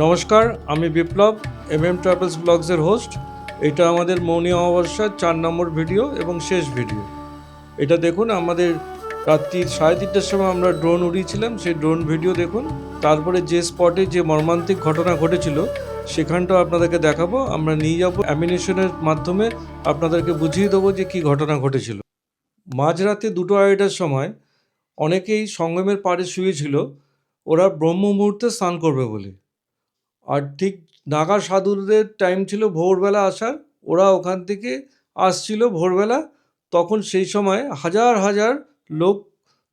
নমস্কার, আমি Biplab M M travels ব্লগসের হোস্ট এটা আমাদের মৌনী অমাবস্যার চার নম্বর ভিডিও এবং শেষ ভিডিও এটা দেখুন, আমাদের রাত্রি সাড়ে তিনটার সময় আমরা ড্রোন উড়িয়েছিলাম, সেই ড্রোন ভিডিও দেখুন। তারপরে যে স্পটে যে মর্মান্তিক ঘটনা ঘটেছিল, সেখানটাও আপনাদেরকে দেখাবো। আমরা নিয়ে যাব অ্যামিনেশনের মাধ্যমে, আপনাদেরকে বুঝিয়ে দেবো যে কী ঘটনা ঘটেছিল। মাঝরাতে দুটো আড়াইটার সময় অনেকেই সঙ্গমের পাড়ে শুয়েছিল, ওরা ব্রহ্ম মুহূর্তে স্নান করবে বলে। আর ঠিক নাগা সাধুদের টাইম ছিল ভোরবেলা আসার। ওরা ওখান থেকে আসছিল ভোরবেলা। তখন সেই সময় হাজার হাজার লোক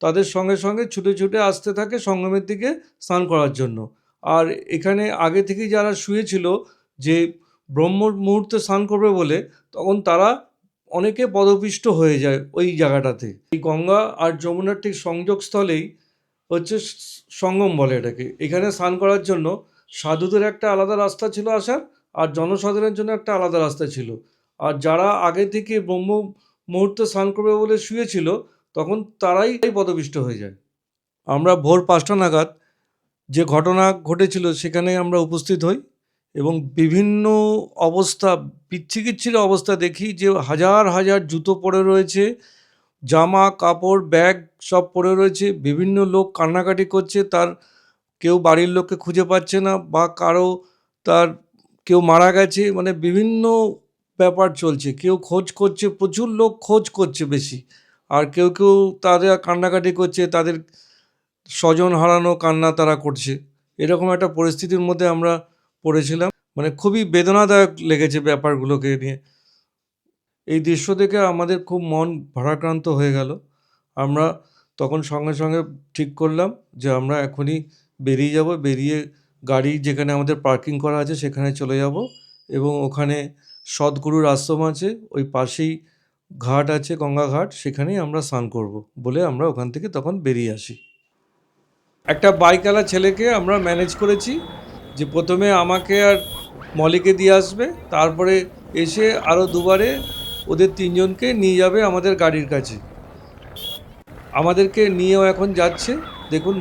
তাদের সঙ্গে সঙ্গে ছুটে ছুটে আসতে থাকে সঙ্গমের দিকে স্নান করার জন্য। আর এখানে আগে থেকেই যারা শুয়েছিল যে ব্রহ্ম মুহূর্তে স্নান করবে বলে, তখন তারা অনেকে পদপিষ্ট হয়ে যায় ওই জায়গাটাতে। এই গঙ্গা আর যমুনার ঠিক সংযোগস্থলেই হচ্ছে সঙ্গম বলে এটাকে। এখানে স্নান করার জন্য সাধুদের একটা আলাদা রাস্তা ছিল আসার, আর জনসাধারণের জন্য একটা আলাদা রাস্তা ছিল। আর যারা আগে থেকে ব্রহ্ম মুহূর্তে স্নান করবে বলে শুয়েছিল, তখন তারাই পদপিষ্ট হয়ে যায়। আমরা ভোর পাঁচটা নাগাদ যে ঘটনা ঘটেছিল সেখানে আমরা উপস্থিত হই এবং বিভিন্ন অবস্থা পিচ্ছিকিচ্ছির অবস্থা দেখি যে হাজার হাজার জুতো পড়ে রয়েছে, জামা, কাপড়, ব্যাগ সব পড়ে রয়েছে, বিভিন্ন লোক কান্নাকাটি করছে, তার কেউ বাড়ির লোককে খুঁজে পাচ্ছে না বা কারও তার কেউ মারা গেছে মানে বিভিন্ন ব্যাপার চলছে। কেউ খোঁজ করছে, প্রচুর লোক খোঁজ করছে বেশি। আর কেউ কেউ তাদের কান্নাকাটি করছে, তাদের স্বজন হারানো কান্না তারা করছে। এরকম একটা পরিস্থিতির মধ্যে আমরা পড়েছিলাম। মানে খুবই বেদনাদায়ক লেগেছে ব্যাপারগুলোকে নিয়ে। এই দৃশ্য দেখে আমাদের খুব মন ভারাক্রান্ত হয়ে গেল। আমরা তখন সঙ্গে সঙ্গে ঠিক করলাম যে আমরা এখনই বেরিয়ে যাব, বেরিয়ে গাড়ি যেখানে আমাদের পার্কিং করা আছে সেখানে চলে যাব এবং ওখানে সদ্গুরুর আশ্রম আছে, ওই পাশেই ঘাট আছে, গঙ্গা ঘাট, সেখানেই আমরা স্নান করব বলে আমরা ওখান থেকে তখন বেরিয়ে আসি। একটা বাইকওয়ালা ছেলেকে আমরা ম্যানেজ করেছি যে প্রথমে আমাকে আর মলিকে দিয়ে আসবে, তারপরে এসে আরও দুবারে ওদের তিনজনকে নিয়ে যাবে আমাদের গাড়ির কাছে। আমাদেরকে নিয়েও এখন যাচ্ছে, দেখুন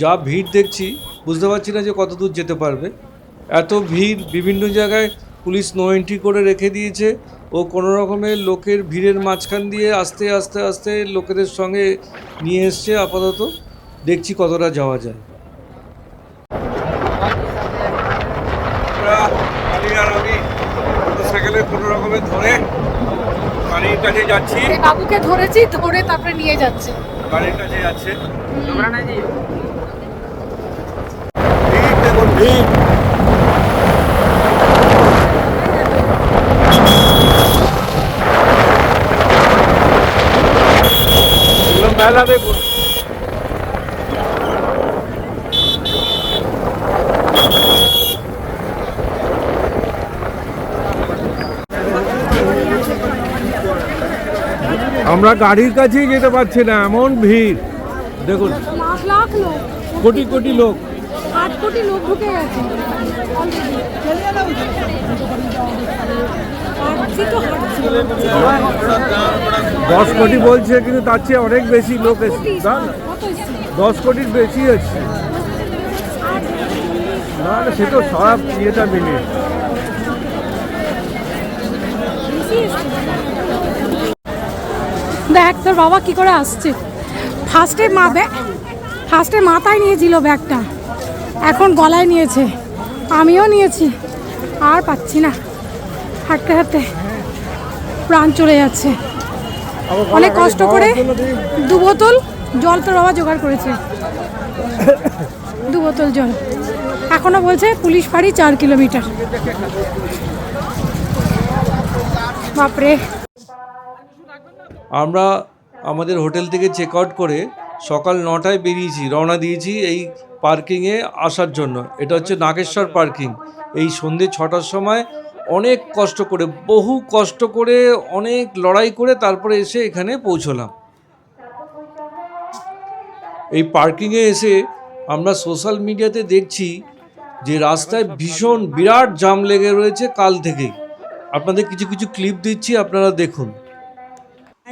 যা ভিড় দেখছি বুঝতে পারছি না যে কত দূর যেতে পারবে। এত ভিড় বিভিন্ন জায়গায় পুলিশ নো এন্ট্রি করে রেখে দিয়েছে ও কোনো রকমের লোকের ভিড়ের মাঝখান দিয়ে আস্তে আস্তে আস্তে লোকেদের সঙ্গে নিয়ে এসছে আপাতত। দেখছি কতটা যাওয়া যায়। কোনো রকমের ধরে বাড়ির কাছে যাচ্ছি। বাবুকে ধরেছি ধরে তারপরে নিয়ে যাচ্ছে। বাড়ির কাছে যাচ্ছে। ভিড় মেলা দেখুন আমরা গাড়ির কাছেই যেতে পারছি না এমন ভিড়। দেখুন কোটি কোটি লোক। কোটি লোক ঢুকে গেছে। দশ কোটি বলছে কিন্তু তার চেয়ে অনেক বেশি লোক এসছে এসছে? দশ কোটির বেশি এসছে না সে তো সব ইয়েটা মিলে দেখ তোর বাবা কি করে আসছে? ফার্স্টে মা ব্যাগ ফার্স্টে মাথায় নিয়েছিল ব্যাগটা। এখন গলায় নিয়েছে। আমিও নিয়েছি। আর পাচ্ছি না। হাঁটতে হাঁটতে প্রাণ চলে যাচ্ছে। অনেক কষ্ট করে দু বোতল জল তো বাবা জোগাড় করেছে। দু বোতল জল। এখনও বলছে পুলিশ ফাঁড়ি চার কিলোমিটার। বাপরে। আমরা আমাদের হোটেল থেকে চেক আউট করে সকাল নটায় বেরিয়েছি, রওনা দিয়েছি এই পার্কিংয়ে আসার জন্য। এটা হচ্ছে নাগেশ্বর পার্কিং। এই সন্ধে ছটার সময় অনেক কষ্ট করে, বহু কষ্ট করে, অনেক লড়াই করে তারপরে এসে এখানে পৌঁছলাম। এই পার্কিংয়ে এসে আমরা সোশ্যাল মিডিয়াতে দেখছি যে রাস্তায় ভীষণ বিরাট জাম লেগে রয়েছে কাল থেকেই। আপনাদের কিছু কিছু ক্লিপ দিচ্ছি, আপনারা দেখুন।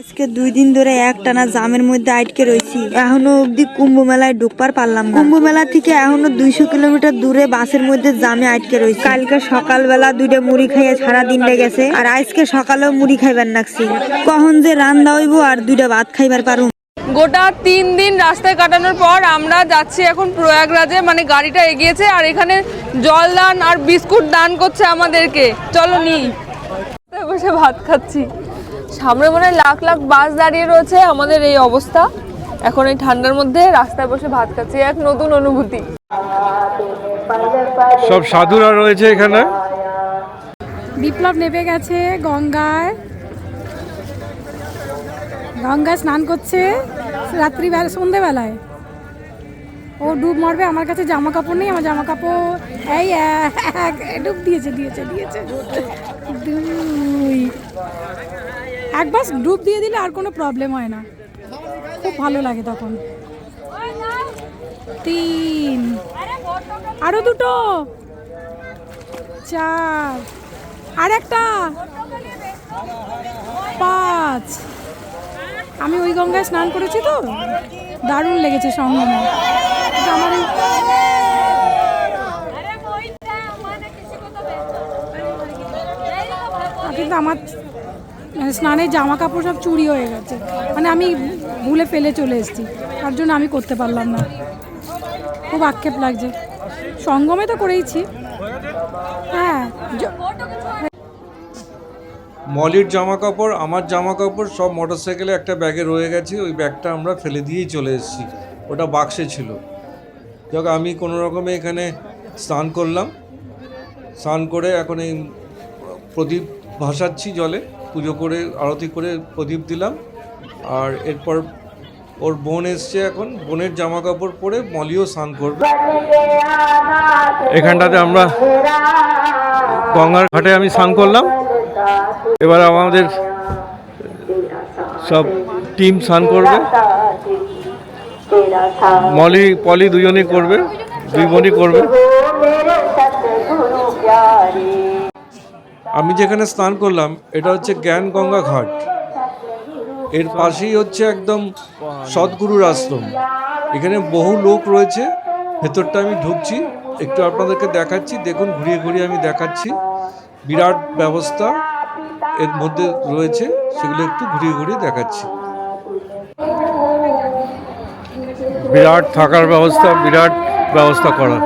আজকে দুই দিন ধরে একটানা জামের মধ্যে আটকে রয়েছি এখনও অব্দি কুম্ভ মেলায় ঢুকবার পারলাম কুম্ভ মেলা থেকে এখনও দুইশো কিলোমিটার দূরে বাসের মধ্যে জামে আটকে রয়েছি কালকে সকালবেলা দুইটা মুড়ি খাইয়ে সারা দিন লেগেছে আর আজকে সকালেও মুড়ি খাইবার নাকছি। কখন যে রান্না হইব আর দুইটা ভাত খাইবার পারুম। গোটা তিন দিন রাস্তায় কাটানোর পর আমরা যাচ্ছি এখন প্রয়াগরাজে মানে গাড়িটা এগিয়েছে আর এখানে জল দান আর বিস্কুট দান করছে আমাদেরকে। চলো নি। বসে ভাত খাচ্ছি। সামনে মনে হয় লাখ লাখ বাস দাঁড়িয়ে রয়েছে আমাদের এই অবস্থা। এখন এই ঠান্ডার মধ্যে রাস্তায় বসে ভাত খাচ্ছি এক নতুন অনুভূতি। সব সাধুরা রয়েছে এখানে? বিপ্লব নেমে গেছে গঙ্গায়। গঙ্গায় স্নান করছে রাত্রি বেলা সন্ধেবেলায়। ও ডুব মারবে আমার কাছে জামা কাপড় নেই আমার জামা কাপড় এই ডুব দিয়েছে দিয়েছে দিয়েছে। দুই। একবার ডুব দিয়ে দিলে আর কোনো প্রবলেম হয় না। খুব ভালো লাগে তখন। তিন। আরও দুটো। চার। আর একটা। পাঁচ। আমি ওই গঙ্গায় স্নান করেছি তো। দারুণ লেগেছে সঙ্গমে আমার কিন্তু আমার মানে স্নানের জামা কাপড় সব চুরি হয়ে গেছে। মানে আমি ভুলে ফেলে চলে এসেছি। তার জন্য আমি করতে পারলাম না। খুব আক্ষেপ লাগছে। সঙ্গমে তো করেইছি। হ্যাঁ মলির জামা কাপড় আমার জামা কাপড় সব মোটরসাইকেলে একটা ব্যাগে রয়ে গেছে। ওই ব্যাগটা আমরা ফেলে দিয়েই চলে এসেছি। ওটা বাক্সে ছিল। যাক, আমি কোনো রকমে এখানে স্নান করলাম। স্নান করে এখন এই প্রদীপ ভাসাচ্ছি জলে, পুজো করে, আরতি করে প্রদীপ দিলাম। আর এরপর ওর বোন এসছে এখন, বোনের জামা কাপড় পরে মলিও স্নান করবে। এখানটাতে আমরা গঙ্গার ঘাটে আমি স্নান করলাম। এবার আমাদের সব টিম স্নান করবে। মলি, পলি দুজনেই করবে, দুই বোনই করবে। আমি যেখানে স্নান করলাম, এটা হচ্ছে জ্ঞান গঙ্গা ঘাট। এর পাশেই হচ্ছে একদম সদ্গুরুর আশ্রম। এখানে বহু লোক রয়েছে। ভেতরটা আমি ঢুকছি, একটু আপনাদেরকে দেখাচ্ছি। দেখুন, ঘুরিয়ে ঘুরিয়ে আমি দেখাচ্ছি। বিরাট ব্যবস্থা এর মধ্যে রয়েছে, সেগুলো একটু ঘুরিয়ে ঘুরিয়ে দেখাচ্ছি। বিরাট থাকার ব্যবস্থা, বিরাট ব্যবস্থা করা।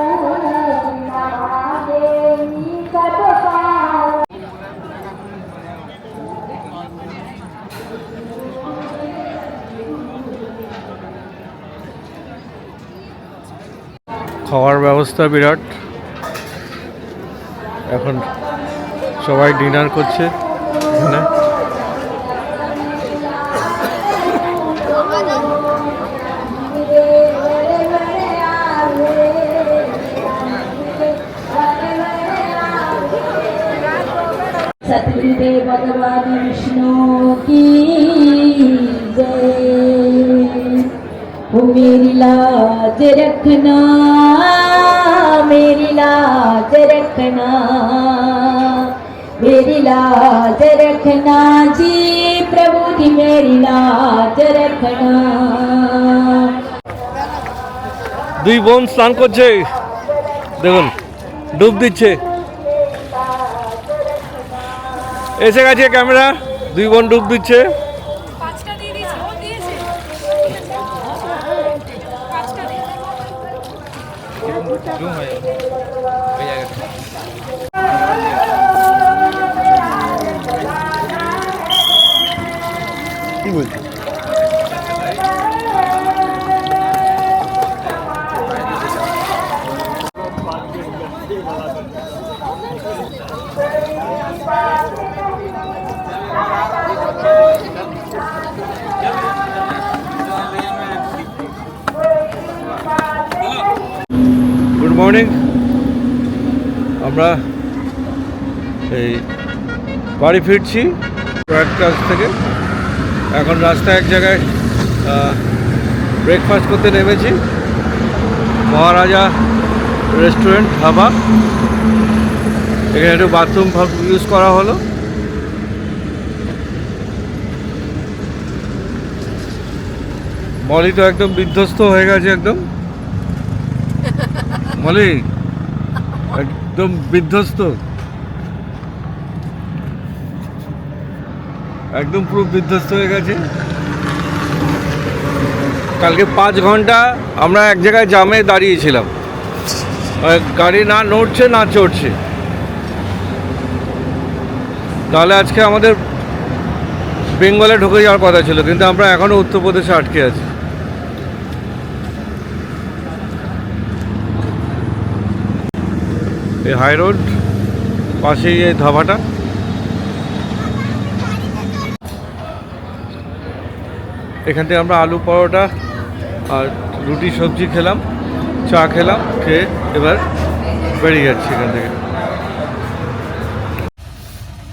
খাওয়ার ব্যবস্থা বিরাট এখন সবাই ডিনার করছে এখানে सतगुरुदेव भगवान विष्णु की जय हो मेरी लाज रखना रखना मेरी लाज रखना जी प्रभु की मेरी लाज रखना দুই বোন স্নান করছে দেখুন ডুব দিচ্ছে এসে গেছে ক্যামেরা দুই বোন ডুব দিচ্ছে গুড মর্নিং আমরা এই বাড়ি ফিরছি। কাজ থেকে। এখন রাস্তায় এক জায়গায় ব্রেকফাস্ট করতে নেমেছি। মহারাজা রেস্টুরেন্ট ধাবা। এখানে একটু বাথরুম ইউজ করা হলো। মলি তো একদম বিধ্বস্ত হয়ে গেছে একদম। মলি, একদম বিধ্বস্ত। একদম পুরো বিধ্বস্ত হয়ে গেছে। কালকে পাঁচ ঘণ্টা আমরা এক জায়গায় জামে দাঁড়িয়েছিলাম। গাড়ি না নড়ছে, না চড়ছে। তাহলে আজকে আমাদের বেঙ্গলে ঢুকে যাওয়ার কথা ছিল, কিন্তু আমরা এখনও উত্তরপ্রদেশে আটকে আছি। এই হাই রোড পাশেই এই ধাবাটা। এখান থেকে আমরা আলু পরোটা আর রুটি সবজি খেলাম, চা খেলাম, খেয়ে এবার বেরিয়ে যাচ্ছি এখান থেকে।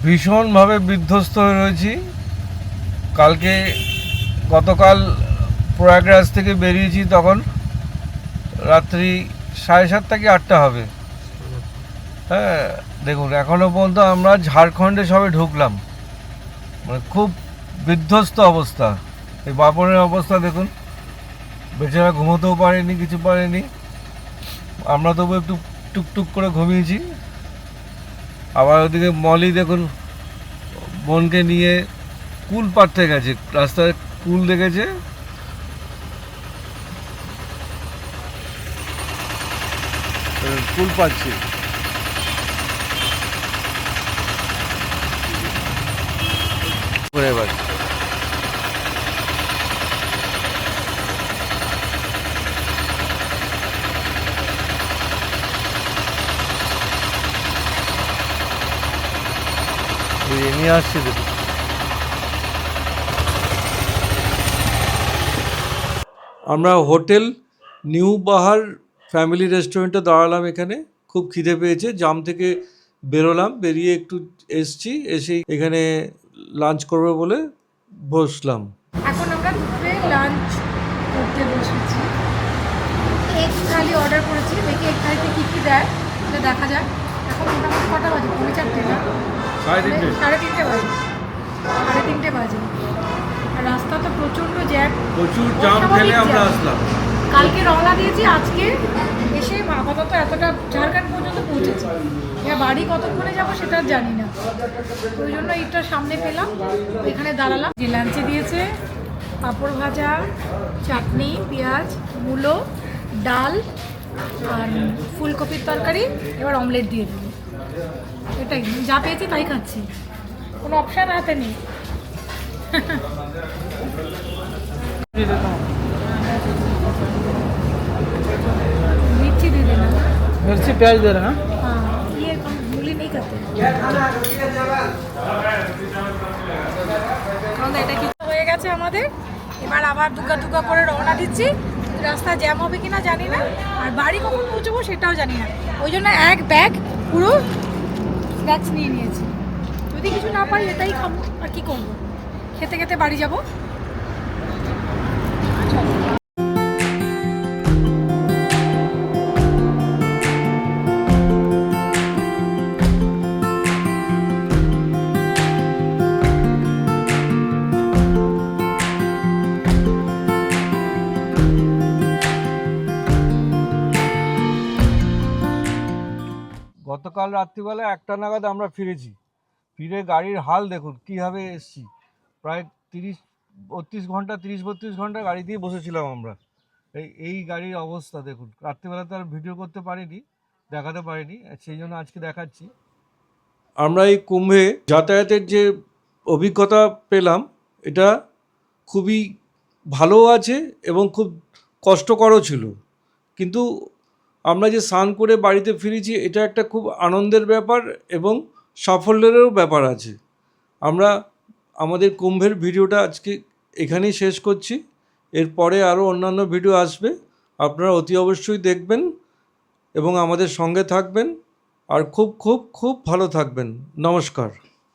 ভীষণভাবে বিধ্বস্ত হয়ে রয়েছি। কালকে গতকাল প্রয়াগরাজ থেকে বেরিয়েছি তখন রাত্রি সাড়ে সাতটা কি আটটা হবে। হ্যাঁ দেখুন এখনও পর্যন্ত আমরা ঝাড়খণ্ডে সবে ঢুকলাম। মানে খুব বিধ্বস্ত অবস্থা। এই বাপনের অবস্থা দেখুন। বেচারা ঘুমোতেও পারেনি কিছু পারেনি। আমরা তবু একটু টুকটুক করে ঘুমিয়েছি। আবার ওদিকে মলি দেখুন বোনকে নিয়ে কুল পাড়তে গেছে। রাস্তায় কুল দেখেছে। কুল পাচ্ছি। এবার এই নিয়ে আসছি দেখুন আমরা হোটেল নিউ বাহার ফ্যামিলি রেস্টুরেন্টে দাঁড়ালাম এখানে। খুব খিদে পেয়েছে, জাম থেকে বেরোলাম, বেরিয়ে একটু এসছি, এসেই এখানে লাঞ্চ করব বলে বসলাম। এখন আমরা দুপুরে লাঞ্চ করতে বসেছি। এগ থালি অর্ডার করেছি, দেখি এগ থালিতে কী কী দেয় সেটা দেখা যাক। এখন মোটামুটি কটা বাজে? পৌনে চারটে না? সাড়ে তিনটে। বাজে। সাড়ে তিনটে বাজে। রাস্তা তো প্রচণ্ড জ্যাম। প্রচুর জাম ফেলে আমরা আসলাম। কালকে রওনা দিয়েছি আজকে এসে আপাতত এতটা ঝাড়খণ্ড পর্যন্ত পৌঁছেছি। এবার বাড়ি কতক্ষণে যাব সেটা জানি না। ওই জন্য এইটা সামনে পেলাম এখানে দাঁড়ালাম। যে লাঞ্চে দিয়েছে পাঁপড় ভাজা চাটনি পেঁয়াজ মূলো ডাল আর ফুলকপির তরকারি এবার অমলেট দিয়ে দেবো। এটাই যা পেয়েছি তাই খাচ্ছি কোনো অপশান হাতে নেই मिर्ची दे देना मिर्ची प्याज दे रहे हैं हाँ ये हम मूली नहीं करते আমাদের এটা কি হয়ে গেছে আমাদের এবার আবার দুগা দুগা করে রওনা দিচ্ছি রাস্তা জ্যাম হবে কিনা জানি না আর বাড়ি কখন পৌঁছবো সেটাও জানি না ওই জন্য এক ব্যাগ পুরো স্ন্যাক্স নিয়ে নিয়েছি। যদি কিছু না পাই এটাই খাব, আর কি করব? খেতে খেতে বাড়ি যাব? গতকাল রাত্রিবেলা একটা নাগাদ আমরা ফিরেছি। ফিরে গাড়ির হাল দেখুন, কীভাবে এসছি। প্রায় তিরিশ, বত্রিশ ঘণ্টা, তিরিশ, বত্রিশ ঘণ্টা গাড়ি দিয়ে বসেছিলাম আমরা। এই এই গাড়ির অবস্থা দেখুন। রাত্রিবেলা তো আর ভিডিও করতে পারিনি, দেখাতে পারিনি, সেই জন্য আজকে দেখাচ্ছি। আমরা এই কুম্ভে যাতায়াতের যে অভিজ্ঞতা পেলাম, এটা খুবই ভালো আছে এবং খুব কষ্টকরও ছিল। কিন্তু আমরা যে স্নান করে বাড়িতে ফিরেছি, এটা একটা খুব আনন্দের ব্যাপার এবং সাফল্যেরও ব্যাপার আছে। আমরা আমাদের কুম্ভের ভিডিওটা আজকে এখানেই শেষ করছি। এরপরে আরও অন্যান্য ভিডিও আসবে। আপনারা অতি অবশ্যই দেখবেন এবং আমাদের সঙ্গে থাকবেন। আর খুব খুব খুব ভালো থাকবেন। নমস্কার।